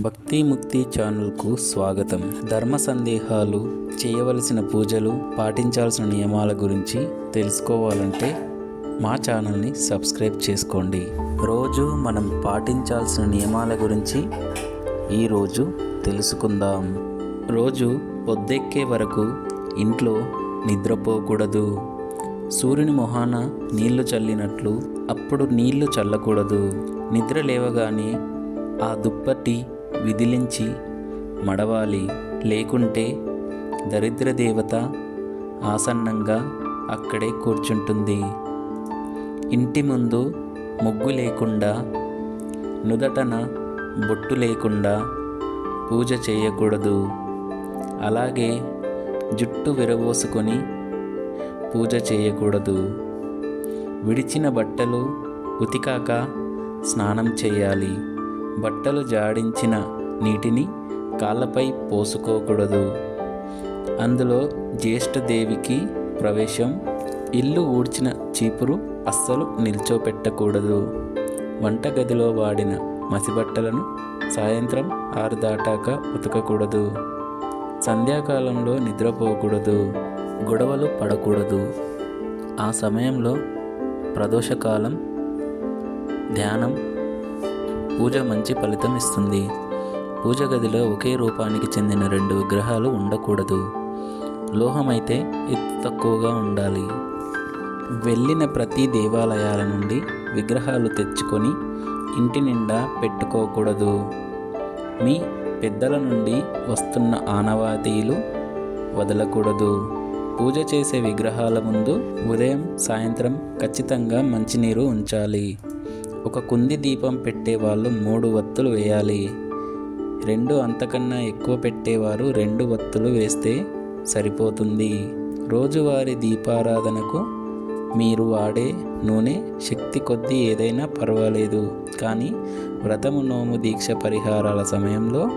భక్తి ముక్తి ఛానల్కు స్వాగతం. ధర్మ సందేహాలు చేయవలసిన పూజలు పాటించాల్సిన నియమాల గురించి తెలుసుకోవాలంటే మా ఛానల్ని సబ్స్క్రైబ్ చేసుకోండి. రోజు మనం పాటించాల్సిన నియమాల గురించి ఈరోజు తెలుసుకుందాం. రోజు పొద్దెక్కే వరకు ఇంట్లో నిద్రపోకూడదు. సూర్యుని మొహాన నీళ్ళు చల్లినట్లు అప్పుడు నీళ్ళు చల్లకూడదు. నిద్ర లేవగానే ఆ దుప్పటి విదిలించి మడవాలి. లేకుంటే దరిద్ర దేవత ఆసన్నంగా అక్కడే కూర్చుంటుంది. ఇంటి ముందు ముగ్గు లేకుండా నుదటన బొట్టు లేకుండా పూజ చేయకూడదు. అలాగే జుట్టు విరబోసుకొని పూజ చేయకూడదు. విడిచిన బట్టలు ఉతికాక స్నానం చేయాలి. బట్టలు జాడించిన నీటిని కాళ్ళపై పోసుకోకూడదు. అందులో జ్యేష్ఠదేవికి ప్రవేశం ఇల్లు ఊడ్చిన చీపురు అస్సలు నిల్చోపెట్టకూడదు. వంటగదిలో వాడిన మసిబట్టలను సాయంత్రం ఆరు దాటాక ఉతకకూడదు. సంధ్యాకాలంలో నిద్రపోకూడదు గొడవలు పడకూడదు. ఆ సమయంలో ప్రదోషకాలం ధ్యానం పూజ మంచి ఫలితం ఇస్తుంది. పూజ గదిలో ఒకే రూపానికి చెందిన రెండు విగ్రహాలు ఉండకూడదు. లోహమైతే ఎత్తు తక్కువగా ఉండాలి. వెళ్ళిన ప్రతి దేవాలయాల నుండి విగ్రహాలు తెచ్చుకొని ఇంటి నిండా పెట్టుకోకూడదు. మీ పెద్దల నుండి వస్తున్న ఆనవాతీలు వదలకూడదు. పూజ చేసే విగ్రహాల ముందు ఉదయం సాయంత్రం ఖచ్చితంగా మంచినీరు ఉంచాలి. ఒక కుంది దీపం పెట్టే వాళ్ళు మూడు వత్తులు వేయాలి. రెండు అంతకన్నా ఎక్కువ పెట్టేవారు రెండు వత్తులు వేస్తే సరిపోతుంది. రోజువారీ దీపారాధనకు మీరు వాడే నూనె శక్తి కొద్దీ ఏదైనా పర్వాలేదు. కానీ వ్రతము నోము దీక్ష పరిహారాల సమయంలో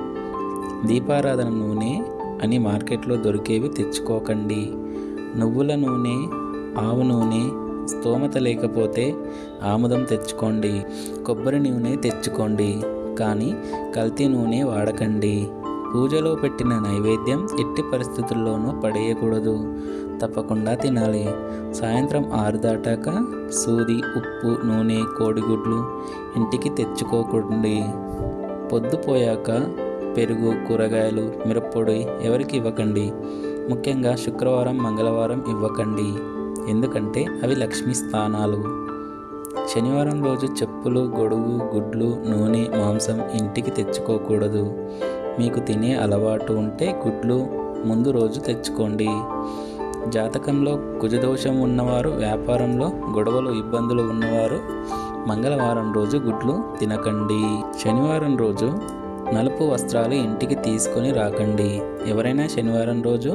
దీపారాధన నూనె అని మార్కెట్లో దొరికేవి తెచ్చుకోకండి. నువ్వుల నూనె ఆవు నూనె స్తోమత లేకపోతే ఆముదం తెచ్చుకోండి. కొబ్బరి నూనె తెచ్చుకోండి. కానీ కల్తీ నూనె వాడకండి. పూజలో పెట్టిన నైవేద్యం ఎట్టి పరిస్థితుల్లోనూ పడేయకూడదు. తప్పకుండా తినాలి. సాయంత్రం ఆరు దాటాక సూది ఉప్పు నూనె కోడిగుడ్లు ఇంటికి తెచ్చుకోకండి. పొద్దుపోయాక పెరుగు కూరగాయలు మిరప్పొడి ఎవరికి ఇవ్వకండి. ముఖ్యంగా శుక్రవారం మంగళవారం ఇవ్వకండి. ఎందుకంటే అవి లక్ష్మీ స్థానాలు. శనివారం రోజు చెప్పులు గొడుగు గుడ్లు నూనె మాంసం ఇంటికి తెచ్చుకోకూడదు. మీకు తినే అలవాటు ఉంటే గుడ్లు ముందు రోజు తెచ్చుకోండి. జాతకంలో కుజదోషం ఉన్నవారు వ్యాపారంలో గొడవలు ఇబ్బందులు ఉన్నవారు మంగళవారం రోజు గుడ్లు తినకండి. శనివారం రోజు నలుపు వస్త్రాలు ఇంటికి తీసుకొని రాకండి. ఎవరైనా శనివారం రోజు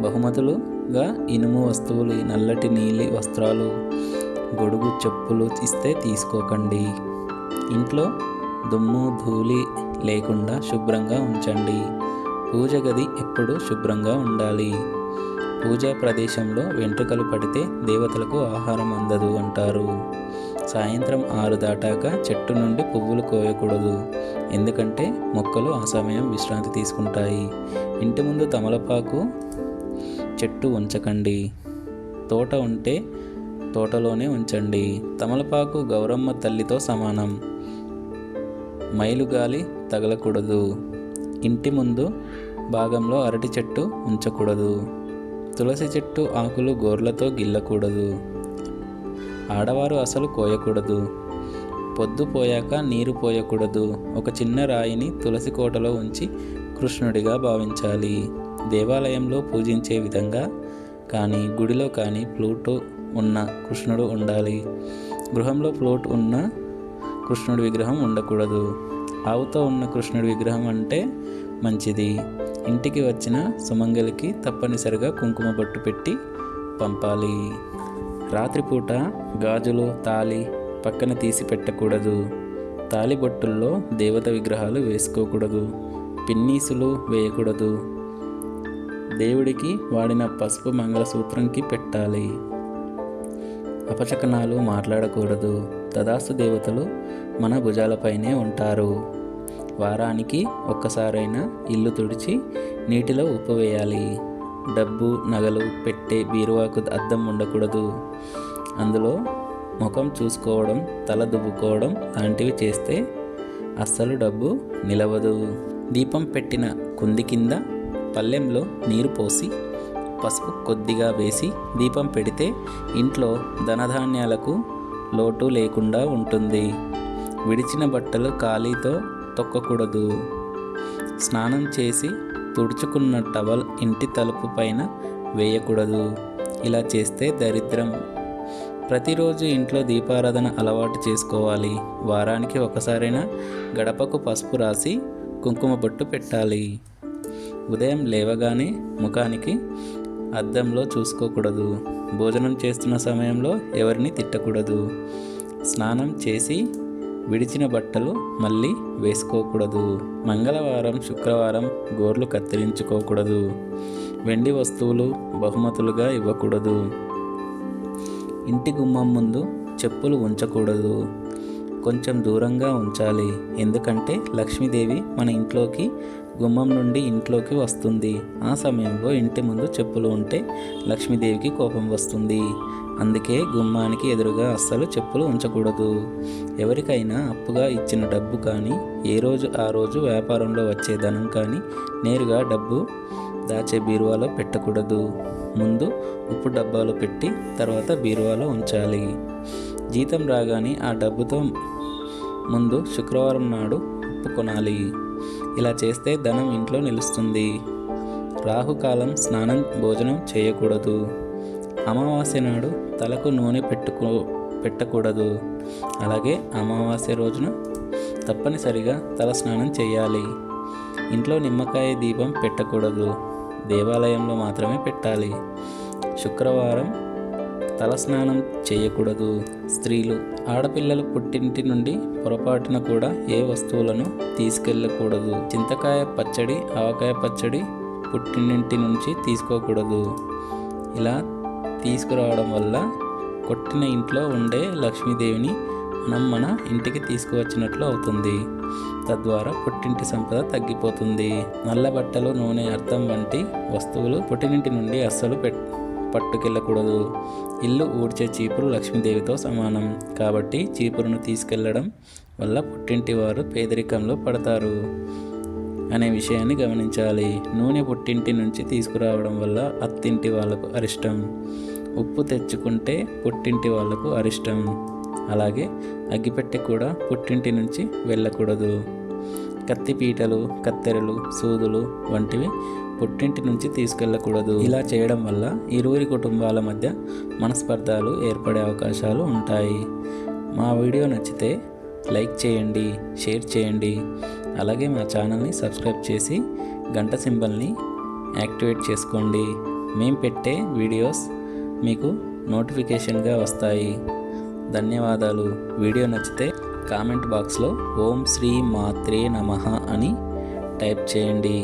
బహుమతులుగా ఇనుము వస్తువులు నల్లటి నీలి వస్త్రాలు గొడుగు చెప్పులు ఇస్తే తీసుకోకండి. ఇంట్లో దుమ్ము ధూళి లేకుండా శుభ్రంగా ఉంచండి. పూజ గది ఎప్పుడూ శుభ్రంగా ఉండాలి. పూజా ప్రదేశంలో వెంట్రుకలు పడితే దేవతలకు ఆహారం అందదు అంటారు. సాయంత్రం ఆరు దాటాక చెట్టు నుండి పువ్వులు కోయకూడదు. ఎందుకంటే మొక్కలు ఆ సమయం విశ్రాంతి తీసుకుంటాయి. ఇంటి ముందు తమలపాకు చెట్టు ఉంచకండి. తోట ఉంటే తోటలోనే ఉంచండి. తమలపాకు గౌరమ్మ తల్లితో సమానం. మైలుగాలి తగలకూడదు. ఇంటి ముందు భాగంలో అరటి చెట్టు ఉంచకూడదు. తులసి చెట్టు ఆకులు గోర్లతో గిల్లకూడదు. ఆడవారు అసలు కోయకూడదు. పొద్దు పోయాక నీరు పోయకూడదు. ఒక చిన్న రాయిని తులసి కోటలో ఉంచి కృష్ణుడిగా భావించాలి. దేవాలయంలో పూజించే విధంగా కానీ గుడిలో కానీ ప్లూటో ఉన్న కృష్ణుడు ఉండాలి. గృహంలో ఫ్లోట్ ఉన్న కృష్ణుడి విగ్రహం ఉండకూడదు. ఆవుతో ఉన్న కృష్ణుడి విగ్రహం అంటే మంచిది. ఇంటికి వచ్చిన సుమంగలికి తప్పనిసరిగా కుంకుమ బొట్టు పెట్టి పంపాలి. రాత్రిపూట గాజులు తాళి పక్కన తీసి పెట్టకూడదు. తాలిబొట్టుల్లో దేవత విగ్రహాలు వేసుకోకూడదు. పిన్నీసులు వేయకూడదు. దేవుడికి వాడిన పసుపు మంగళసూత్రంకి పెట్టాలి. అపచకనాలు మాట్లాడకూడదు. తదాస్తు దేవతలు మన భుజాలపైనే ఉంటారు. వారానికి ఒక్కసారైనా ఇల్లు తుడిచి నీటిలో ఉప్పు వేయాలి. డబ్బు నగలు పెట్టే బీరువాకు అద్దం ఉండకూడదు. అందులో ముఖం చూసుకోవడం తల దువ్వుకోవడం లాంటివి చేస్తే అస్సలు డబ్బు నిలవదు. దీపం పెట్టిన కుంది కింద పల్లెంలో నీరు పోసి పసుపు కొద్దిగా వేసి దీపం పెడితే ఇంట్లో ధనధాన్యాలకు లోటు లేకుండా ఉంటుంది. విడిచిన బట్టలు ఖాళీతో తొక్కకూడదు. స్నానం చేసి తుడుచుకున్న టవల్ ఇంటి తలుపు పైన వేయకూడదు. ఇలా చేస్తే దరిద్రం. ప్రతిరోజు ఇంట్లో దీపారాధన అలవాటు చేసుకోవాలి. వారానికి ఒకసారైనా గడపకు పసుపు రాసి కుంకుమ బొట్టు పెట్టాలి. ఉదయం లేవగానే ముఖానికి అద్దంలో చూసుకోకూడదు. భోజనం చేస్తున్న సమయంలో ఎవరిని తిట్టకూడదు. స్నానం చేసి విడిచిన బట్టలు మళ్ళీ వేసుకోకూడదు. మంగళవారం శుక్రవారం గోర్లు కత్తిరించుకోకూడదు. వెండి వస్తువులు బహుమతులుగా ఇవ్వకూడదు. ఇంటి గుమ్మం ముందు చెప్పులు ఉంచకూడదు. కొంచెం దూరంగా ఉంచాలి. ఎందుకంటే లక్ష్మీదేవి మన ఇంట్లోకి గుమ్మం నుండి ఇంట్లోకి వస్తుంది. ఆ సమయంలో ఇంటి ముందు చెప్పులు ఉంటే లక్ష్మీదేవికి కోపం వస్తుంది. అందుకే గుమ్మానికి ఎదురుగా అస్సలు చెప్పులు ఉంచకూడదు. ఎవరికైనా అప్పుగా ఇచ్చిన డబ్బు కానీ ఏ రోజు ఆ రోజు వ్యాపారంలో వచ్చే ధనం కానీ నేరుగా డబ్బు దాచే బీరువాలో పెట్టకూడదు. ముందు ఉప్పు డబ్బాలో పెట్టి తర్వాత బీరువాలో ఉంచాలి. జీతం రాగానే ఆ డబ్బుతో ముందు శుక్రవారం నాడు ఉప్పు కొనాలి ఇలా చేస్తే ధనం ఇంట్లో నిలుస్తుంది. రాహుకాలం స్నానం భోజనం చేయకూడదు. అమావాస్య నాడు తలకు నూనె పెట్టుకో పెట్టకూడదు. అలాగే అమావాస్య రోజున తప్పనిసరిగా తల స్నానం చేయాలి. ఇంట్లో నిమ్మకాయ దీపం పెట్టకూడదు. దేవాలయంలో మాత్రమే పెట్టాలి. శుక్రవారం తలస్నానం చేయకూడదు. స్త్రీలు ఆడపిల్లలు పుట్టింటి నుండి పొరపాటున కూడా ఏ వస్తువులను తీసుకెళ్ళకూడదు. చింతకాయ పచ్చడి ఆవకాయ పచ్చడి పుట్టినింటి నుంచి తీసుకోకూడదు. ఇలా తీసుకురావడం వల్ల కొట్టిన ఇంట్లో ఉండే లక్ష్మీదేవిని మనం మన ఇంటికి తీసుకువచ్చినట్లు అవుతుంది. తద్వారా పుట్టింటి సంపద తగ్గిపోతుంది. నల్ల బట్టలు నూనె అర్థం వంటి వస్తువులు పుట్టినింటి నుండి అస్సలు పెట్ పట్టుకెళ్ళకూడదు. ఇల్లు ఊడ్చే చీపురు లక్ష్మీదేవితో సమానం. కాబట్టి చీపురును తీసుకెళ్ళడం వల్ల పుట్టింటి వారు పేదరికంలో పడతారు అనే విషయాన్ని గమనించాలి. నూనె పుట్టింటి నుంచి తీసుకురావడం వల్ల అత్తింటి వాళ్ళకు అరిష్టం. ఉప్పు తెచ్చుకుంటే పుట్టింటి వాళ్ళకు అరిష్టం. అలాగే అగ్గిపెట్టె కూడా పుట్టింటి నుంచి వెళ్ళకూడదు. కత్తిపీటలు కత్తెరలు సూదులు వంటివి పుట్టింటి నుంచి తీసుకెళ్ళకూడదు. ఇలా చేయడం వల్ల ఇరువురి కుటుంబాల మధ్య మనస్పర్ధాలు ఏర్పడే అవకాశాలు ఉంటాయి. మా వీడియో నచ్చితే లైక్ చేయండి షేర్ చేయండి. అలాగే మా ఛానల్ని సబ్స్క్రైబ్ చేసి గంట సింబల్ని యాక్టివేట్ చేసుకోండి. మేము పెట్టే వీడియోస్ మీకు నోటిఫికేషన్గా వస్తాయి. ధన్యవాదాలు. వీడియో నచ్చితే కామెంట్ బాక్స్లో ఓం శ్రీ మాత్రే నమః అని టైప్ చేయండి.